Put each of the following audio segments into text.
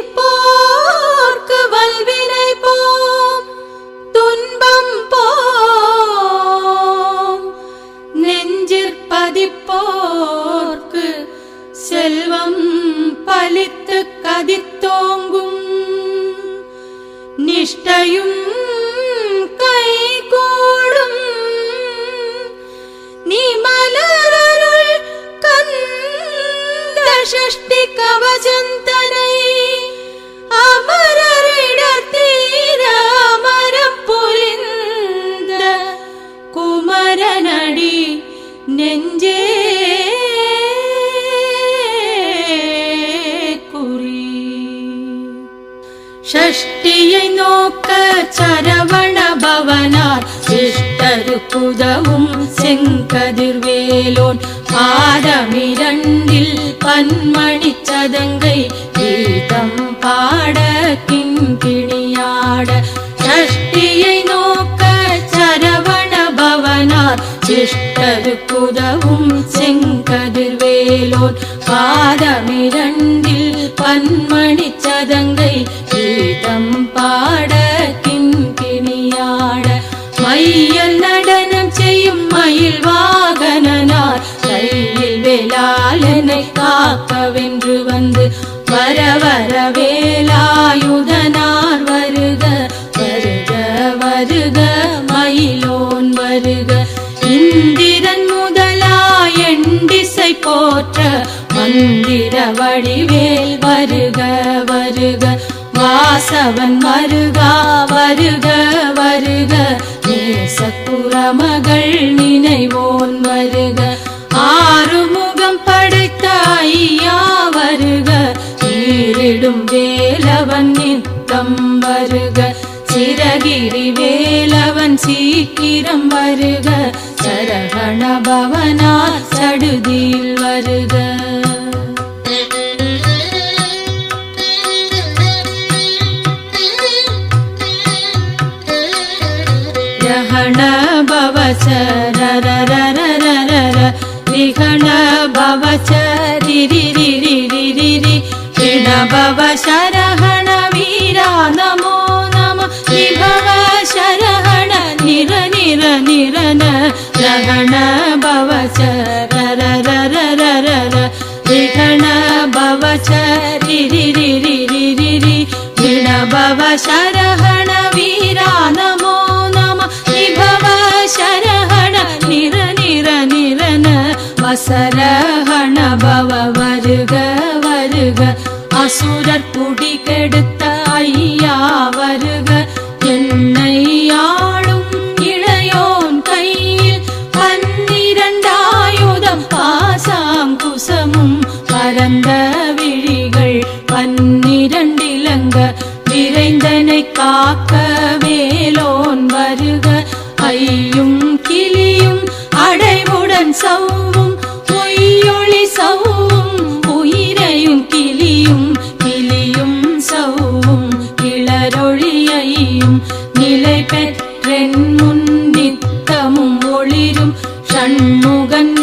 நிற்போர்க்கு வல்வினை போம் துன்பம் போம் நெஞ்சிற்பதிப்போர்க்கு செல்வம் பலித்து கதித்தோங்கும் நிஷ்டையும் கைகூடும் குமரனடி நெஞ்சே குறி ஷஷ்டியை நோக்க சரவண பவனார் சிஷ்டருக்குதவும் செங்கதிர்வேலோன் பாதமிரண்டில் பன்மணி சதங்கை கீதம் பாட கிங்கிணியாட சஷ்டியை நோக்க சரவண பவனார். சிஷ்டருக்குதவும் செங்கதிர்வேலோன். பாதமிரண்டில் பன்மணி சதங்கை கீதம் மந்திர வடிவேல் வருக வருக. வாசவன் மருகா வருக வருக. நேசக்குறமகள் நினைவோன் வருக. ஆறுமுகம் படைத்த ஐயா வருக. ஈரிடும் வேலவன் நித்தம் வருக. சிறகிரி வேலவன் சீக்கிரம் வருக. சரகண பவனா சடுதியில் வருக. भव शरहण वीरा नमो नम निभव शरहण निर निर निरन அசுரர் குடி கெடுத்த ஐயா வருக. என்னை ஆளும் இளையோன் கையில் பன்னிரண்டாயுதம் பாசாம் குசமும் பரந்த விழிகள் பன்னிரண்டிலங்க. விரைந்தனை காக்க வேலோன் வருக. ஐயும் கிளியும் அடைவுடன் சவ்வும் கிளியும் கிளியும் சவ்வும் கிளரொழியையும் நிலை பெற்றென் முன் நித்தமும் ஒளிரும் ஷண்முகன்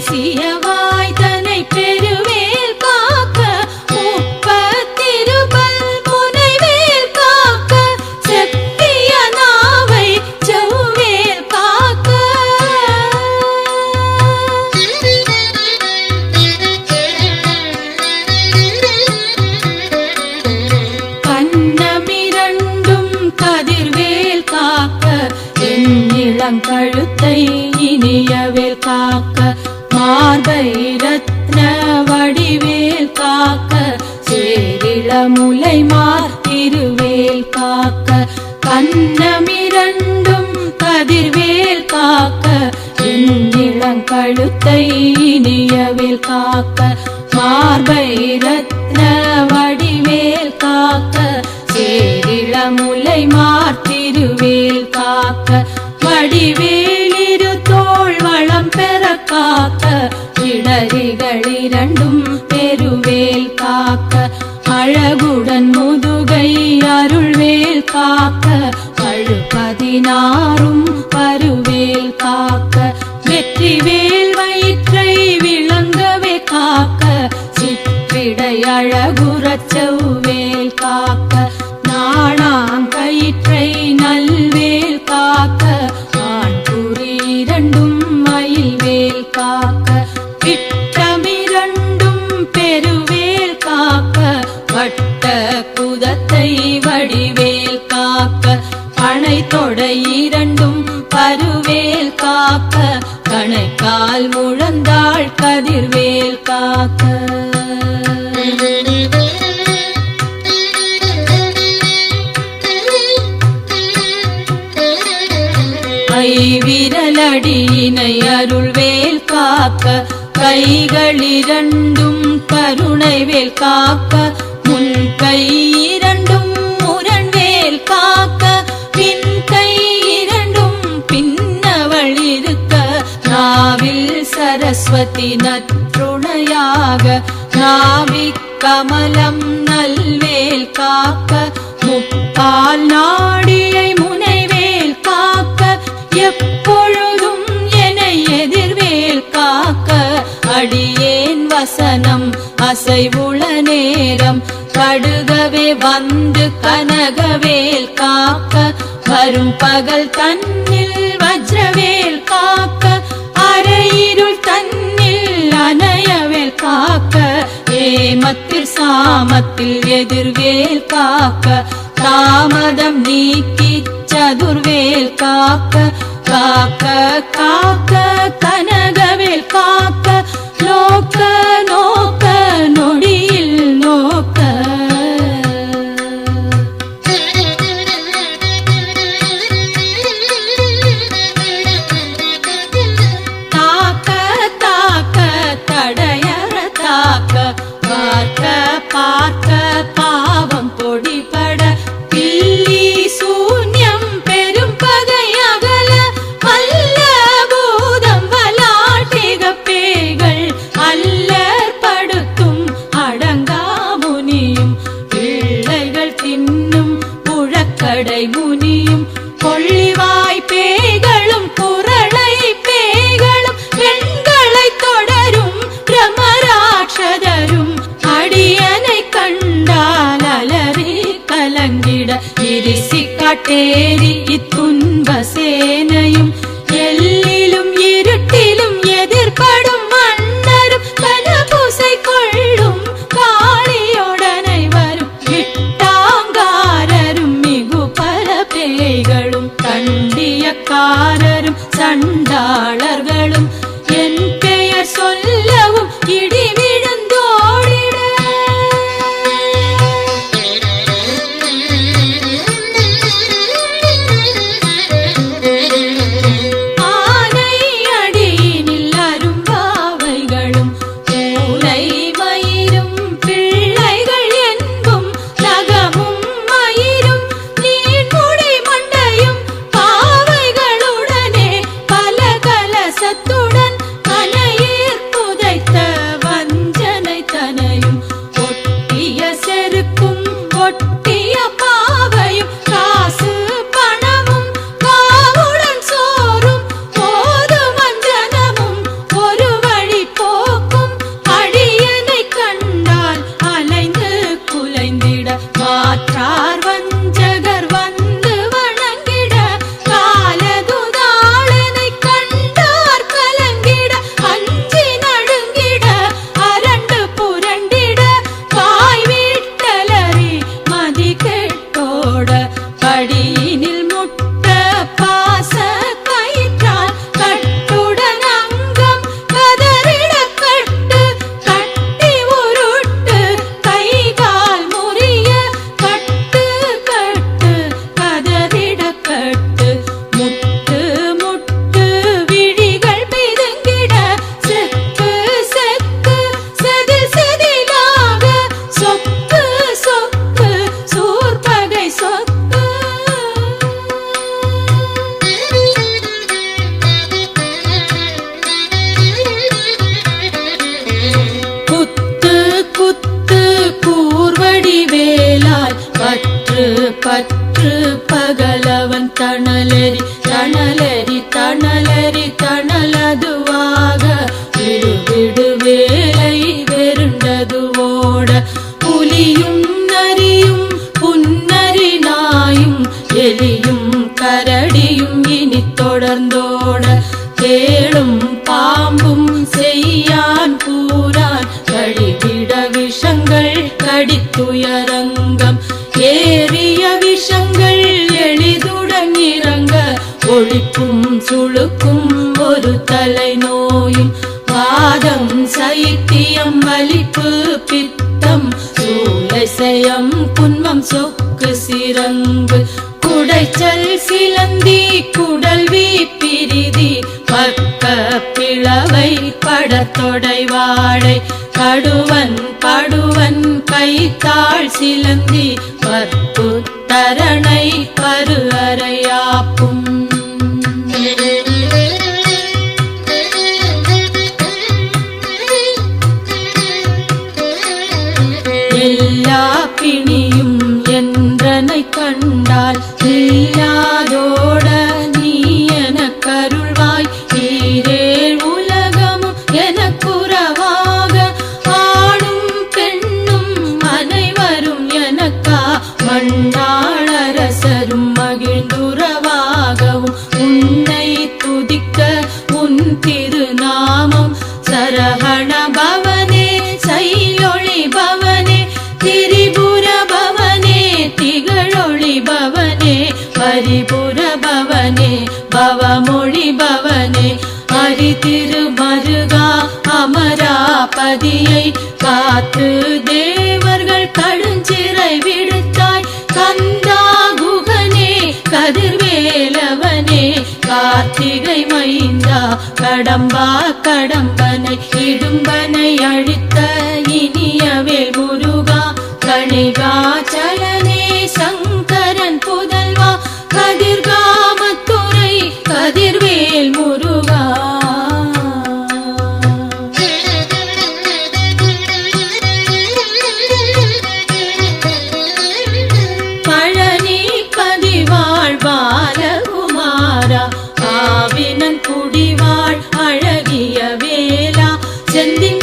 தேசியவா கதிர்வேல் காக்க இளங்கழுத்தை இனியவில் காக்க மார்பை ரத்ன வடிவேல் காக்க சேரிளமுலை மார்த்திருவேல் காக்க வடிவேலிரு தோல் வளம் பெற காக்க இடரிகள் இரண்டும் பெருவேல் காக்க அழகுடன் முதுகை அருள்வேல் காக்க பழுபதினாரும் பருவேல் காக்க வெற்றிவேல் வயிற்றை விளங்கவே காக்க சிற்றிடை அழகுறச் கால் முழந்தாள் கதிர்வேல் காக்க. கைவிரலடியினை அருள்வேல் காக்க. கைகளிரண்டும் கருணைவேல் காக்க. முன் கை சரஸ்வதி நற்றுணையாக நாவிக் கமலம் நல்வேல் காக்க முப்பால் நாடியை முனைவேல் காக்க எப்பொழுதும் என எதிர்வேல் காக்க. அடியேன் வசனம் அசைவுள நேரம் கடுகவே வந்து கனகவேல் காக்க. வரும் பகல் தன்னில் நாமத்தில் எதிர்வேல் காக்க தாமதம் நீக்கி சதுர்வேல் காக்க காக்க காக்க நோயும் வாதம் சைத்தியம் வலிப்பு பித்தம் சூளைசயம் புன்மம் சொக்கு சிரங்கு குடைச்சல் சிலந்தி குடல்வி பிரிதி பக்க பிளவை படத்தொடை வாடை கடுவன் படுவன் கைத்தாள் சிலந்தி பற்பு தரணை பரு அறையாப்பும். காத்து தேவர்கள் கடுஞ்சிறை விடுத்தாய். கந்தா குகனே கதிர்வேலவனே கார்த்திகை மைந்தா கடம்பா கடம்பனை இடும்பனை அழித்த இனியவேல் முருகா கணிகாச்சலனே 坚定。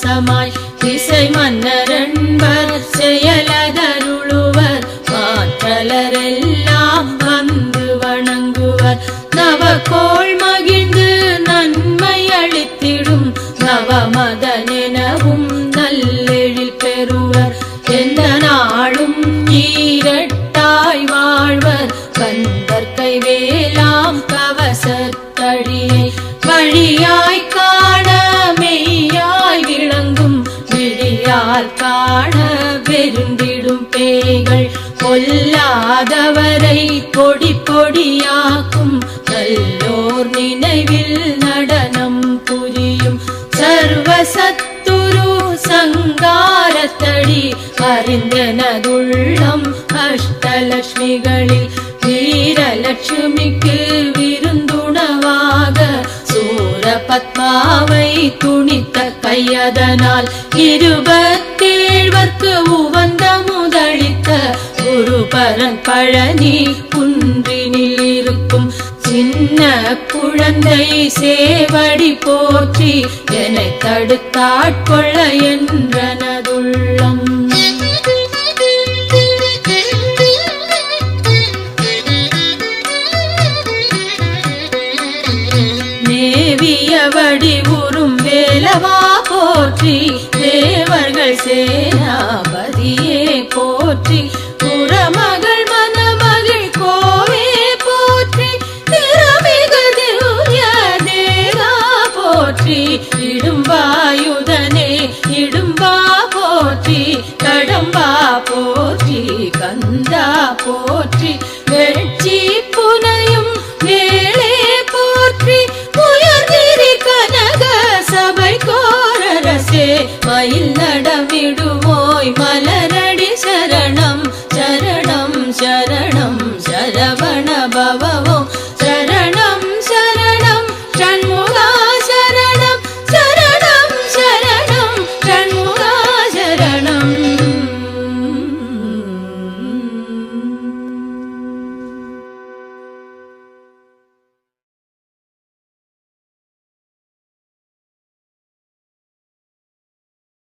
வாசமாய் திசை மன்னரன்பர் செயலதருளுவர் மாற்றலரெல்லாம் வந்து வணங்குவர். நவகோள் மகிழ்ந்து நன்மை அளித்திடும் நவமதனெனவும் நல்லெழில் பெறுவர். எந்த நாளும் ஈரட்டாய் வாழ்வர் கந்தற்கை கைவேலாம் கவசத்தழியை வழியாய் விழியால் காண வெருந்திடும் பேய்கள் கொல்லாதவரை கொடி பொடியாக்கும். நல்லோர் நினைவில் நடனம் புரியும். சர்வசத்துரு சங்காரத்தடி அறிந்தனதுள்ளம். அஷ்டலட்சுமிகளில் வீரலட்சுமிக்கு விருந்துணவாக. சூரபத்மாவை துணித்த கையதனால் இருபத் கேழ்வர்க்கு உவந்த முதளித்த குருபரன் பழனி குன்றினில் இருக்கும் சின்ன குழந்தை சேவடி போற்றி என தடுத்தாட்கொள்ள என்றனதுள்ளம். தேவர்கள் சேனாபதியே போற்றி புறமகள் மணமகள் கோவே போற்றி திறமிகு திவ்ய தேவா போற்றி இடும்பாயுதனே இடும்பா போற்றி கடம்பா போற்றி கந்தா போற்றி வெற்றி புனையும் மயில் நடமிடுவோய் மலரடி